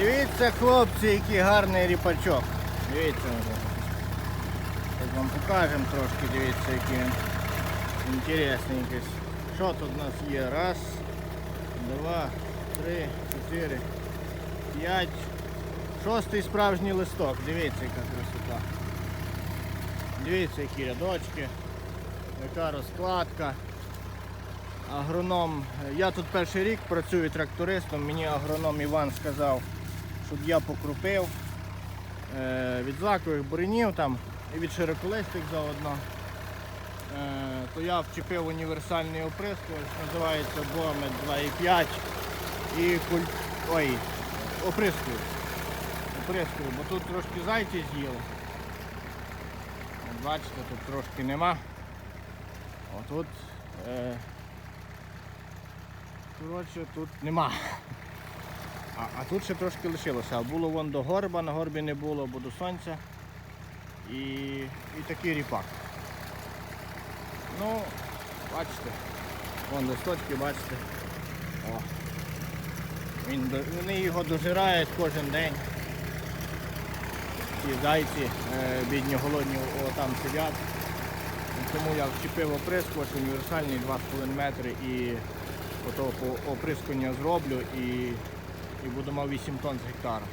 Дивіться, хлопці, який гарний ріпачок. Дивіться. Зараз вам покажемо трошки, дивіться, який він інтересненький. Що тут у нас є? Раз, два, три, чотири, п'ять. Шостий справжній листок. Дивіться, яка красота. Дивіться, які рядочки, яка розкладка. Агроном, я тут перший рік працюю трактористом, мені агроном Іван сказав, щоб я покрупив е, від злакових буренів там і від широколистих заодно. Е, то я вчепив універсальний оприскувач, називається Бомет 2,5 і куль... Ой, оприскую. Оприскую, бо тут трошки зайці з'їли. Бачите, тут трошки нема. Отут. Е, Коротше, тут нема. А, а тут ще трошки лишилося. А було вон до горба, на горбі не було, бо до сонця. І, і такий ріпак. Ну, бачите, вон листочки, бачите. О. Він, вони його дожирають кожен день. Ці зайці, е, бідні голодні, о, там сидять. Тому я вчепив оприскувач універсальний 2,5 метри і оприскування зроблю і, і буду мав 8 тонн з гектара.